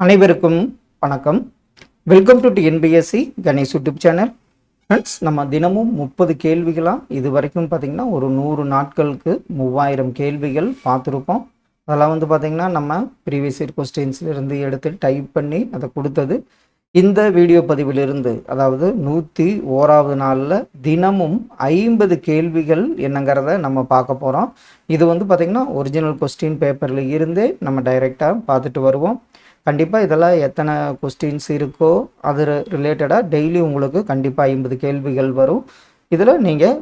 அனைவருக்கும் வணக்கம். Welcome to NPSC Ganesh YouTube channel. Friends நம்ம தினமும் முப்பது கேள்விகளாக இது வரைக்கும் பார்த்திங்கன்னா ஒரு நூறு நாட்களுக்கு மூவாயிரம் கேள்விகள் பார்த்துருப்போம் அதெல்லாம் வந்து பார்த்திங்கன்னா நம்ம ப்ரீவியஸ் இயர் கொஸ்டின்ஸ்லேருந்து எடுத்து டைப் பண்ணி அதை கொடுத்தது. இந்த வீடியோ பதிவிலிருந்து அதாவது நூற்றி ஓராவது நாளில் தினமும் ஐம்பது கேள்விகள் என்னங்கிறத நம்ம பார்க்க போகிறோம் இது வந்து பார்த்திங்கன்னா ஒரிஜினல் கொஸ்டின் பேப்பரில் இருந்தே நம்ம டைரெக்டாக பார்த்துட்டு வருவோம். கண்டிப்பாக இதெல்லாம் எத்தனை கொஸ்டின்ஸ் இருக்கோ அது ரிலேட்டடாக டெய்லி உங்களுக்கு கண்டிப்பாக ஐம்பது கேள்விகள் வரும். இதில் நீங்கள்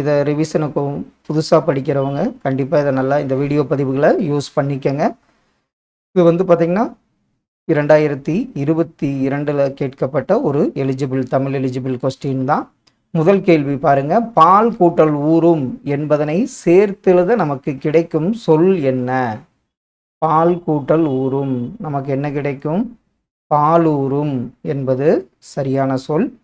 இதை ரிவிஷனுக்கும் புதுசாக படிக்கிறவங்க கண்டிப்பாக இதை நல்லா இந்த வீடியோ பதிவுகளை யூஸ் பண்ணிக்கோங்க. இது வந்து பார்த்திங்கன்னா இரண்டாயிரத்தி இருபத்தி இரண்டில் கேட்கப்பட்ட ஒரு எலிஜிபிள் தமிழ் எலிஜிபிள் கொஸ்டின் தான். முதல் கேள்வி பாருங்க பால் கூட்டல் ஊறும் என்பதனை சேர்த்தெழுத நமக்கு கிடைக்கும் சொல் என்ன? பால் கூட்டல் ஊறும். நமக்கு என்ன கிடைக்கும்? பாலூரும் என்பது சரியான சொல்.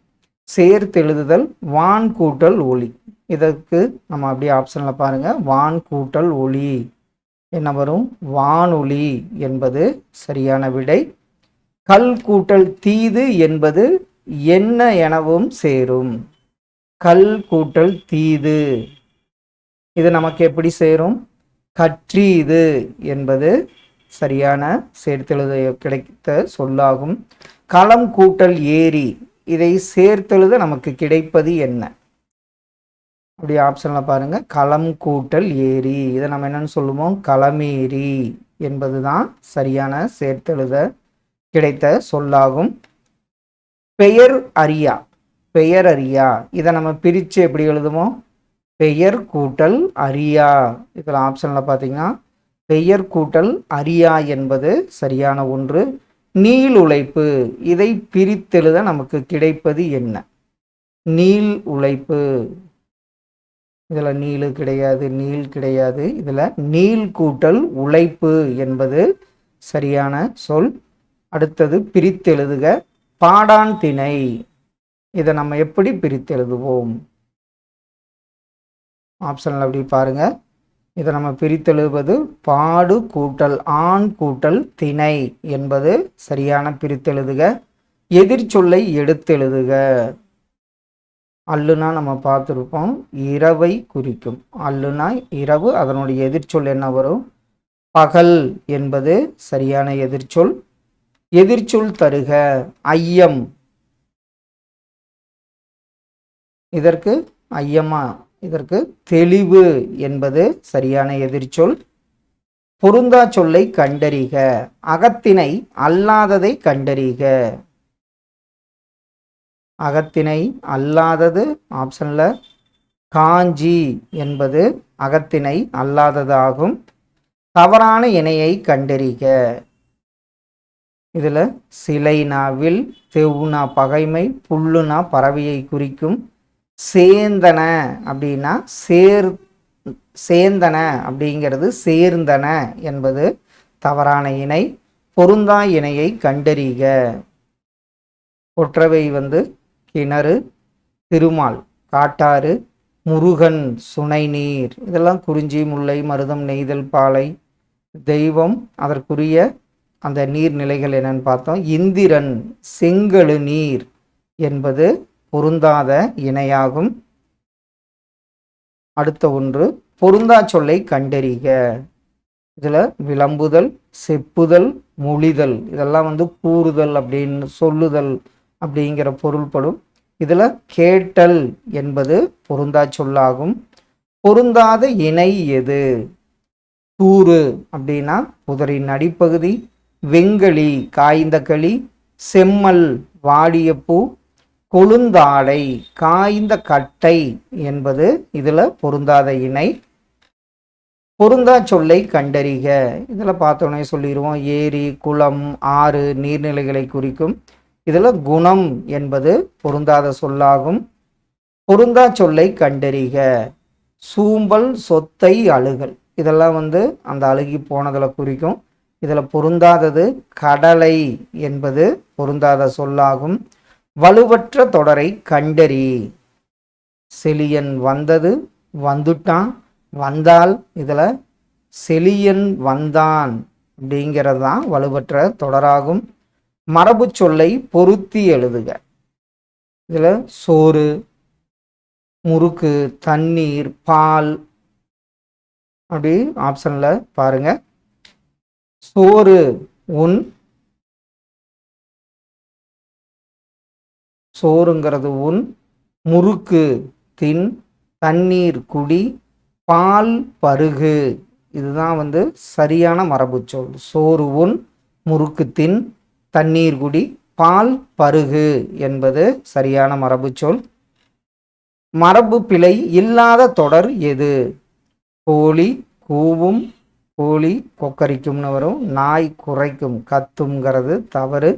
சேர்த்தெழுதுதல் வான் கூட்டல் ஒளி. இதற்கு நம்ம அப்படியே ஆப்ஷனில் பாருங்கள் வான் கூட்டல் ஒளி. என்ன வரும்? வானொலி என்பது சரியான விடை. கல் கூட்டல் தீது என்பது என்ன எனவும் சேரும். கல் கூட்டல் தீது. இது நமக்கு எப்படி சேரும்? கற்றீது என்பது சரியான சேர்த்தெழுத கிடைத்த சொல்லாகும். களம் கூட்டல் ஏரி இதை சேர்த்தெழுத நமக்கு கிடைப்பது என்ன? அப்படி ஆப்ஷனில் பாருங்க. களம் கூட்டல் ஏரி இதை நம்ம என்னன்னு சொல்லுவோம்? களமேரி என்பது தான் சரியான சேர்த்தெழுத கிடைத்த சொல்லாகும். பெயர் அறியா பெயர் அறியா இதை நம்ம பிரித்து எப்படி எழுதுவோம்? பெயர் கூட்டல் அரியா. இதில் ஆப்ஷனில் பார்த்தீங்கன்னா பெயர் கூட்டல் அரியா என்பது சரியான ஒன்று. நீள் உழைப்பு இதை பிரித்தெழுத நமக்கு கிடைப்பது என்ன? நீள் உழைப்பு. இதில் நீளு கிடையாது நீள் கிடையாது. இதில் நீள் கூட்டல் உழைப்பு என்பது சரியான சொல். அடுத்தது பிரித்தெழுதுக பாடான் திணை. இதை நம்ம எப்படி பிரித்தெழுதுவோம்? ஆப்ஷனில் அப்படி பாருங்கள் இதை நம்ம பிரித்தெழுவது பாடு கூட்டல் ஆண் கூட்டல் திணை என்பது சரியான பிரித்தெழுதுக. எதிர்ச்சொல்லை எடுத்தெழுதுக. அல்லுனா நம்ம பார்த்துருப்போம் இரவை குறிக்கும். அல்லுனா இரவு அதனுடைய எதிர்ச்சொல் என்ன வரும்? பகல் என்பது சரியான எதிர்ச்சொல் எதிர்ச்சொல் தருக ஐயம். இதற்கு ஐயமா இதற்கு தெளிவு என்பது சரியான எதிர்ச்சொல். பொருந்தா சொல்லை கண்டறிக. அகத்தினை அல்லாததை கண்டறிக. அகத்தினை அல்லாதது ஆப்ஷனில் காஞ்சி என்பது அகத்தினை அல்லாததாகும். தவறான இணையை கண்டறிக. இதில் சிலைனா வில் தெவுனா பகைமை புல்லுனா பறவையை குறிக்கும். சேந்தன அப்படின்னா சேர் சேர்ந்தன அப்படிங்கிறது சேர்ந்தன என்பது தவறான இணை பொருந்தா இணையை கண்டறிக. ஒற்றவை வந்து கிணறு திருமால் காட்டாறு முருகன் சுனை நீர் இதெல்லாம் குறிஞ்சி முல்லை மருதம் நெய்தல் பாலை தெய்வம் அதற்குரிய அந்த நீர்நிலைகள் என்னன்னு பார்த்தோம். இந்திரன் செங்கழு நீர் என்பது பொருந்தாத இணையாகும். அடுத்த ஒன்று பொருந்தா சொல்லை கண்டறிக. இதில் விளம்புதல் செப்புதல் மொழிதல் இதெல்லாம் வந்து கூறுதல் அப்படின்னு சொல்லுதல் அப்படிங்கிற பொருள்படும் இதில் கேட்டல் என்பது பொருந்தா சொல்லாகும். பொருந்தாத இணை எது? தூறு அப்படின்னா புதரின் அடிப்பகுதி வெங்களி காய்ந்த களி செம்மல் வாடிய பூ கொழுந்தாடை காய்ந்த கட்டை என்பது இதில் பொருந்தாத இணை. பொருந்தா சொல்லை கண்டறிக. இதில் பார்த்தோன்னே சொல்லிடுவோம் ஏரி குளம் ஆறு நீர்நிலைகளை குறிக்கும். இதில் குணம் என்பது பொருந்தாத சொல்லாகும். பொருந்தா சொல்லை கண்டறிக. சூம்பல் சொத்தை அழுகல். இதெல்லாம் வந்து அந்த அழுகி போனதில் குறிக்கும். இதில் பொருந்தாதது கடலை என்பது பொருந்தாத சொல்லாகும். வலுவற்ற தொடரை கண்டறி. செலியன் வந்தது வந்துட்டான். வந்தால் இதில் செலியன் வந்தான் அப்படிங்கிறது தான் வலுவற்ற தொடராகும். மரபு சொல்லை பொருத்தி எழுதுக. இதில் சோறு முறுக்கு தண்ணீர் பால் அப்படி ஆப்ஷனில் பாருங்கள் சோறு உன் சோறுங்கிறது உன் முறுக்கு. தின் தண்ணீர் குடி பால் பருகு. இதுதான் வந்து சரியான மரபு சொல் சோறு உன் முறுக்கு தின் தண்ணீர் குடி பால் பருகு என்பது சரியான மரபு சொல் மரபு பிழை இல்லாத தொடர் எது? கோழி கூவும் கோழி கொக்கரிக்கும்னு வரும் நாய் குறைக்கும் கத்துங்கிறது தவறு.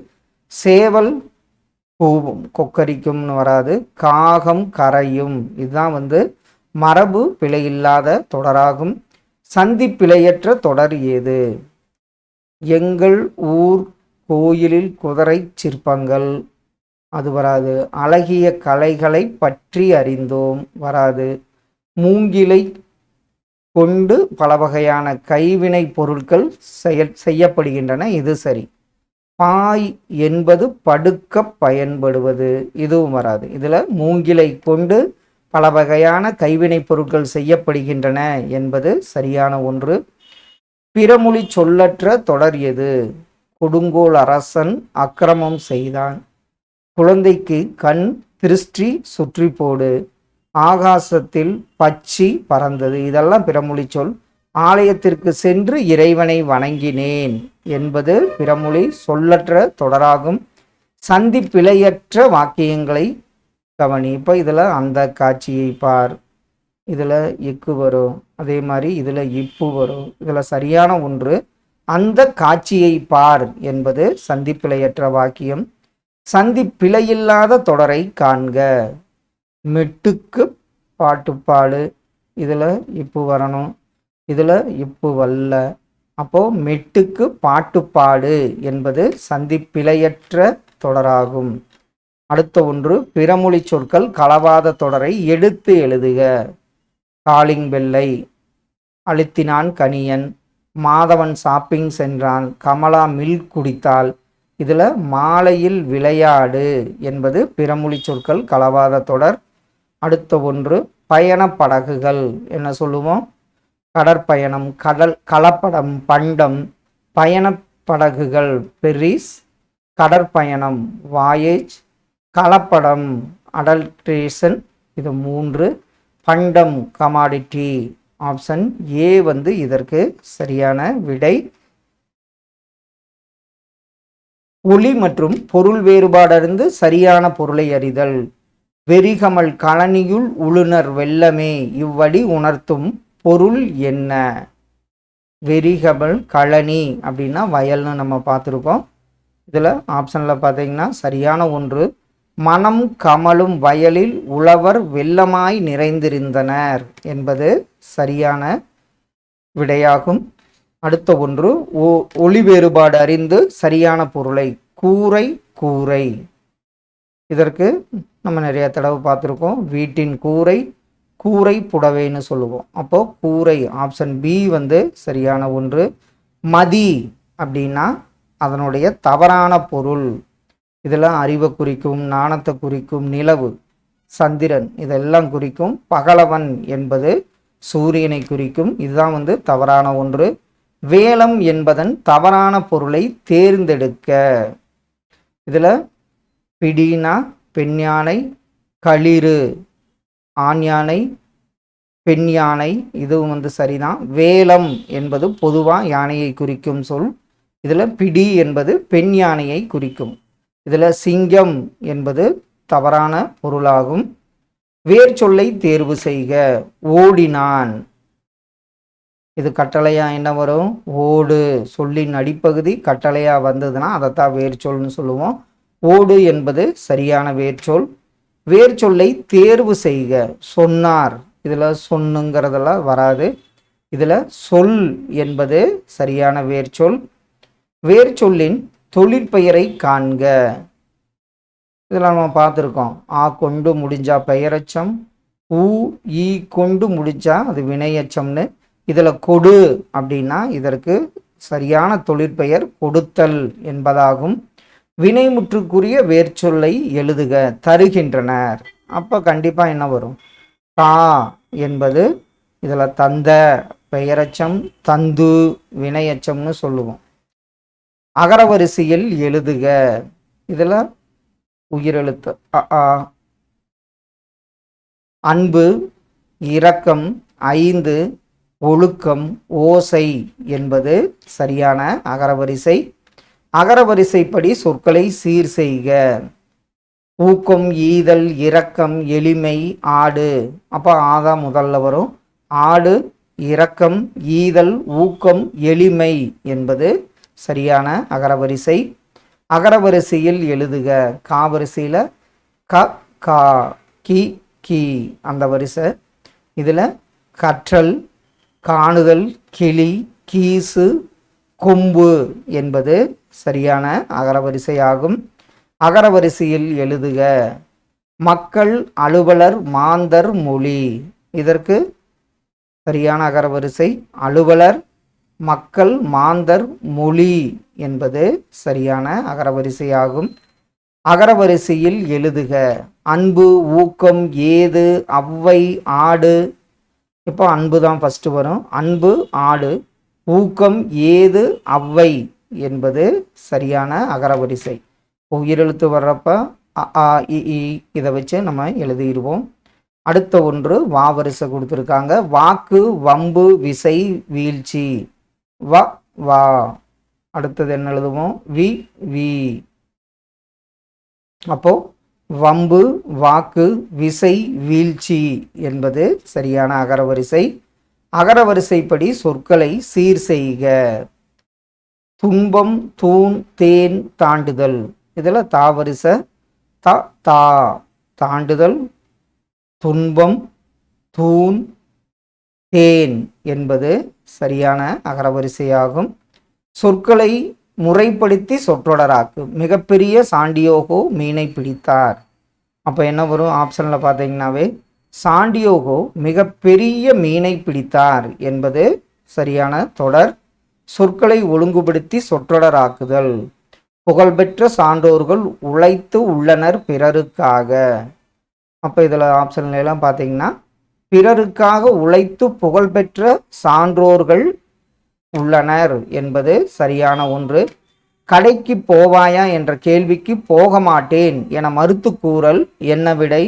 சேவல் கூவும் கொக்கரிக்கும்னு வராது. காகம் கரையும். இதுதான் வந்து மரபு பிழையில்லாத தொடராகும். சந்தி பிழையற்ற தொடர் ஏது? எங்கள் ஊர் கோயிலில் குதிரை சிற்பங்கள். அது வராது. அழகிய கலைகளை பற்றி அறிந்தோம். வராது. மூங்கிலை கொண்டு பல வகையான கைவினை பொருட்கள் செய்ய செய்யப்படுகின்றன. இது சரி. பாய் என்பது படுக்க பயன்படுவது. இதுவும் வராது. இதில் மூங்கிலை கொண்டு பல வகையான கைவினை பொருட்கள் செய்யப்படுகின்றன என்பது சரியான ஒன்று. பிறமொழி சொல்லற்ற தொடர் எது? கொடுங்கோல் அரசன் அக்கிரமம் செய்தான். குழந்தைக்கு கண் திருஷ்டி சுற்றி போடு. ஆகாசத்தில் பச்சி பறந்தது. இதெல்லாம் பிறமொழி சொல். ஆலயத்திற்கு சென்று இறைவனை வணங்கினேன் என்பது பிறமொழி சொல்லற்ற தொடராகும் சந்தி பிழையற்ற வாக்கியங்களை கவனி. இப்போ இதில் அந்த காட்சியை பார். இதில் இக்கு வரும் அதே மாதிரி இதில் இப்பு வரும். இதில் சரியான ஒன்று அந்த காட்சியை பார் என்பது சந்தி பிழையற்ற வாக்கியம். சந்தி பிழையில்லாத தொடரை காண்க. மெட்டுக்கு பாட்டுப்பாடு. இதில் இப்பு வரணும். இதில் இப்பு வல்ல. அப்போது மெட்டுக்கு பாட்டுப்பாடு என்பது சந்திப்பிழையற்ற தொடராகும். அடுத்த ஒன்று பிறமொழி சொற்கள் களவாத தொடரை எடுத்து எழுதுக. காலிங் பெல்லை அழுத்தினான் கனியன் மாதவன் ஷாப்பிங் சென்றான் கமலா மில்க் குடித்தாள். இதில் மாலையில் விளையாடு என்பது பிறமொழி சொற்கள் களவாத தொடர். அடுத்த ஒன்று பயண படகுகள் என்ன சொல்லுவோம்? கடற்பயணம் கடல் கலப்படம் பண்டம் பயணப்படகுகள் பெரிஸ் கடற்பயணம் வாயேஜ் கலப்படம் அடல்ட்ரேஷன் இது மூன்று பண்டம் கமாடிட்டி ஆப்ஷன் ஏ வந்து இதற்கு சரியான விடை. ஒளி மற்றும் பொருள் வேறுபாடறிந்து சரியான பொருளை அறிதல். வெறிகமல் கழனியுள் உளுனர் வெள்ளமே இவ்வழி உணர்த்தும் பொருள் என்ன? வெறிகமல் கழனி அப்படின்னா வயல்னு நம்ம பார்த்துருக்கோம். இதில் ஆப்ஷனில் பார்த்தீங்கன்னா சரியான ஒன்று. மனம் கமலும் வயலில் உழவர் வெள்ளமாய் நிறைந்திருந்தனர் என்பது சரியான விடையாகும். அடுத்த ஒன்று ஒ ஒளி வேறுபாடு அறிந்து சரியான பொருளை கூரை கூரை. இதற்கு நம்ம நிறைய தடவை பார்த்துருக்கோம். வீட்டின் கூரை கூரை புடவைன்னு சொல்லுவோம். அப்போ கூரை ஆப்ஷன் பி வந்து சரியான ஒன்று. மதி அப்படின்னா அதனுடைய தவறான பொருள். இதெல்லாம் அறிவை குறிக்கும் நாணத்தை குறிக்கும் நிலவு சந்திரன் இதெல்லாம் குறிக்கும். பகலவன் என்பது சூரியனை குறிக்கும். இதுதான் வந்து தவறான ஒன்று. வேலம் என்பதன் தவறான பொருளை தேர்ந்தெடுக்க. இதில் பிடினா பெண் யானை களிறு ஆண் யானை பெண் யானை இதுவும் வந்து சரிதான். வேலம் என்பது பொதுவாக யானையை குறிக்கும் சொல். இதில் பிடி என்பது பெண் யானையை குறிக்கும். இதில் சிங்கம் என்பது தவறான பொருளாகும். வேர் சொல்லை தேர்வு செய்க. ஓடினான். இது கட்டளையா என்ன வரும்? ஓடு. சொல்லின் அடிப்பகுதி கட்டளையா வந்ததுன்னா அதைத்தான் வேர் சொல்னு சொல்லுவோம். ஓடு என்பது சரியான வேர்ச்சொல் வேர்ச்சொல்லை தேர்வு செய்க. சொன்னார். இதில் சொன்னுங்கிறதெல்லாம் வராது. இதில் சொல் என்பது சரியான வேர்ச்சொல் வேர்ச்சொல்லின் தொழிற்பெயரை காண்க. இதில் நம்ம பார்த்துருக்கோம். ஆ கொண்டு முடிஞ்சா பெயரச்சம் ஊ ஈ கொண்டு முடிஞ்சா அது வினையச்சம்னு. இதில் கொடு அப்படின்னா இதற்கு சரியான தொழிற்பெயர் கொடுத்தல் என்பதாகும். வினைமுற்றுக்குரிய வேர்ச்சொல்லை எழுதுக தருகின்றனர். அப்போ கண்டிப்பாக என்ன வரும்? தா என்பது இதில் தந்த பெயரச்சம் தந்து வினையச்சம்னு சொல்லுவோம். அகரவரிசையில் எழுதுக. இதில் உயிரெழுத்து அ ஆ. அன்பு இரக்கம் ஐந்து ஒழுக்கம் ஓசை என்பது சரியான அகரவரிசை அகரவரிசைப்படி சொற்களை சீர் செய்க. ஊக்கம் ஈதல் இரக்கம் எளிமை ஆடு. அப்போ ஆதா முதல்ல வரும். ஆடு இரக்கம் ஈதல் ஊக்கம் எளிமை என்பது சரியான அகரவரிசை. அகரவரிசையில் எழுதுக. காவரிசையில் க கா கி கி அந்த வரிசை. இதில் கற்றல் காணுதல் கிளி கீசு கொம்பு என்பது சரியான அகரவரிசையாகும். அகரவரிசையில் எழுதுக மக்கள் அலுவலர் மாந்தர் மொழி. இதற்கு சரியான அகரவரிசை அலுவலர் மக்கள் மாந்தர் மொழி என்பது சரியான அகரவரிசையாகும். அகரவரிசையில் எழுதுக அன்பு ஊக்கம் ஏது அவ்வை ஆடு. இப்போ அன்பு தான் ஃபஸ்ட்டு வரும். அன்பு ஆடு. ஊக்கம் ஏது அவ்வை என்பது சரியான அகரவரிசை உயிரெழுத்து வர்றப்ப அ இ இதை வச்சு நம்ம எழுதிடுவோம். அடுத்த ஒன்று வா வரிசை கொடுத்துருக்காங்க. வாக்கு வம்பு விசை வீழ்ச்சி. வ வா. அடுத்தது என்ன எழுதுவோம்? V V. அப்போ வம்பு வாக்கு விசை வீழ்ச்சி என்பது சரியான அகரவரிசை அகரவரிசைப்படி சொற்களை சீர் செய்க. துன்பம் தூண் தேன் தாண்டுதல். இதில் தாவரிச த தா. தாண்டுதல் துன்பம் தூண் தேன் என்பது சரியான அகரவரிசையாகும் சொற்களை முறைப்படுத்தி சொற்றொடராக்கு. மிகப்பெரிய சாண்டியோகோ மீனை பிடித்தார். அப்போ என்ன வரும்? ஆப்ஷனில் பார்த்தீங்கன்னாவே சாண்டியோகோ மிகப்பெரிய மீனை பிடித்தார் என்பது சரியான தொடர். சொற்களை ஒழுங்குபடுத்தி சொற்றொடராக்குதல். புகழ்பெற்ற சான்றோர்கள் உழைத்து உள்ளனர் பிறருக்காக. அப்போ இதில் ஆப்ஷன்ல எல்லாம் பார்த்தீங்கன்னா பிறருக்காக உழைத்து புகழ்பெற்ற சான்றோர்கள் உள்ளனர் என்பது சரியான ஒன்று. கடைக்கு போவாயா என்ற கேள்விக்கு போக மாட்டேன் என மறுத்து கூறல் என்ன விடை?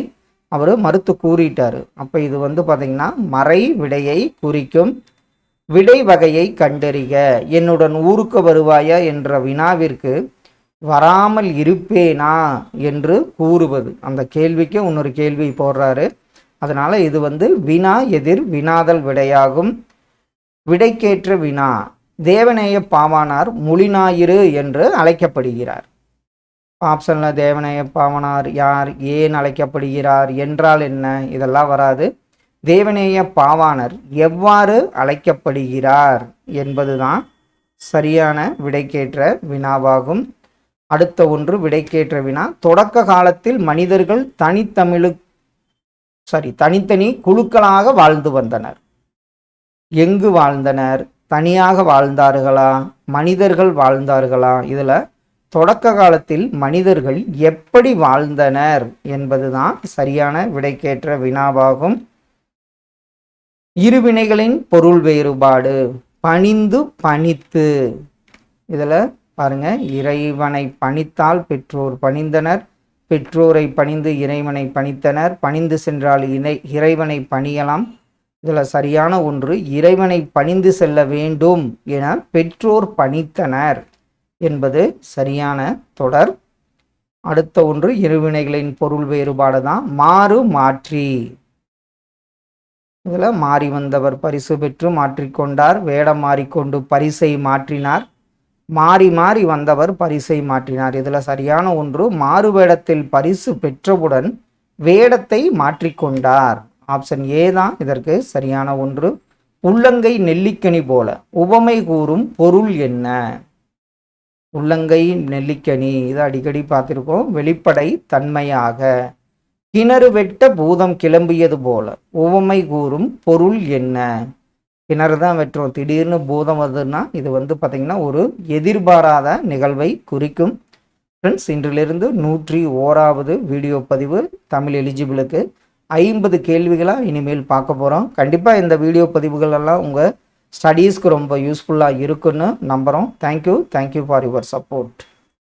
அவர் மறுத்து கூறிட்டார். அப்போ இது வந்து பார்த்தீங்கன்னா மறை விடையை குறிக்கும் விடை வகையை கண்டறிக. என்னுடன் ஊருக்கு வருவாயா என்ற வினாவிற்கு வராமல் இருப்பேனா என்று கூறுவது. அந்த கேள்விக்கு இன்னொரு கேள்வி போடுறாரு. அதனால் இது வந்து வினா எதிர் வினாதல் விடையாகும். விடைக்கேற்ற வினா. தேவநேய பாவானார் மொழிஞாயிறு என்று அழைக்கப்படுகிறார். ஆப்ஷனில் தேவநேய பாவனார் யார்? ஏன் அழைக்கப்படுகிறார்? என்றால் என்ன? இதெல்லாம் வராது. தேவநேய பாவாணர் எவ்வாறு அழைக்கப்படுகிறார் என்பதுதான் சரியான விடைக்கேற்ற வினாவாகும். அடுத்த ஒன்று விடைக்கேற்ற வினா தொடக்க காலத்தில் மனிதர்கள் தனித்தமிழு சாரி தனித்தனி குழுக்களாக வாழ்ந்து வந்தனர். எங்கு வாழ்ந்தனர்? தனியாக வாழ்ந்தார்களா? மனிதர்கள் வாழ்ந்தார்களா? இதில் தொடக்க காலத்தில் மனிதர்கள் எப்படி வாழ்ந்தனர் என்பதுதான் சரியான விடைக்கேற்ற வினாவாகும். இருவினைகளின் பொருள் வேறுபாடு. பணிந்து பணித்து. இதில் பாருங்க இறைவனை பணித்தால் பெற்றோர் பணிந்தனர் பெற்றோரை பணிந்து இறைவனை பணித்தனர் பணிந்து சென்றால் இணை இறைவனை பணியலாம். இதில் சரியான ஒன்று இறைவனை பணிந்து செல்ல வேண்டும் என பெற்றோர் பணித்தனர். என்பது சரியான தொடர். அடுத்த ஒன்று இருவினைகளின் பொருள் வேறுபாடு தான் மாறு மாற்றி. இதில் மாறி வந்தவர் பரிசு பெற்று மாற்றிக்கொண்டார் வேடம் மாறிக்கொண்டு பரிசை மாற்றினார். மாறி மாறி வந்தவர் பரிசை மாற்றினார். இதில் சரியான ஒன்று மாறு வேடத்தில் பரிசு பெற்றவுடன் வேடத்தை மாற்றிக்கொண்டார் ஆப்ஷன் ஏ தான். இதற்கு சரியான ஒன்று. உள்ளங்கை நெல்லிக்கனி போல. உவமை கூறும் பொருள் என்ன? உள்ளங்கை நெல்லிக்கனி. இது அடிக்கடி பார்த்துருக்கோம். வெளிப்படை தன்மையாக. கிணறு வெட்ட பூதம் கிளம்பியது போல. உவமை கூறும் பொருள் என்ன? கிணறு தான் வெட்டுறோம். திடீர்னு பூதம் வருதுன்னா இது வந்து பார்த்திங்கன்னா ஒரு எதிர்பாராத நிகழ்வை குறிக்கும். ஃப்ரெண்ட்ஸ் இன்றிலிருந்து நூற்றி ஓராவது வீடியோ பதிவு தமிழ் எலிஜிபிளுக்கு. ஐம்பது கேள்விகளாக இனிமேல் பார்க்க போகிறோம் கண்டிப்பாக இந்த வீடியோ பதிவுகளெல்லாம் உங்கள் ஸ்டடீஸ்க்கு ரொம்ப யூஸ்ஃபுல்லாக இருக்குன்னு நம்புகிறோம் thank you thank you for your support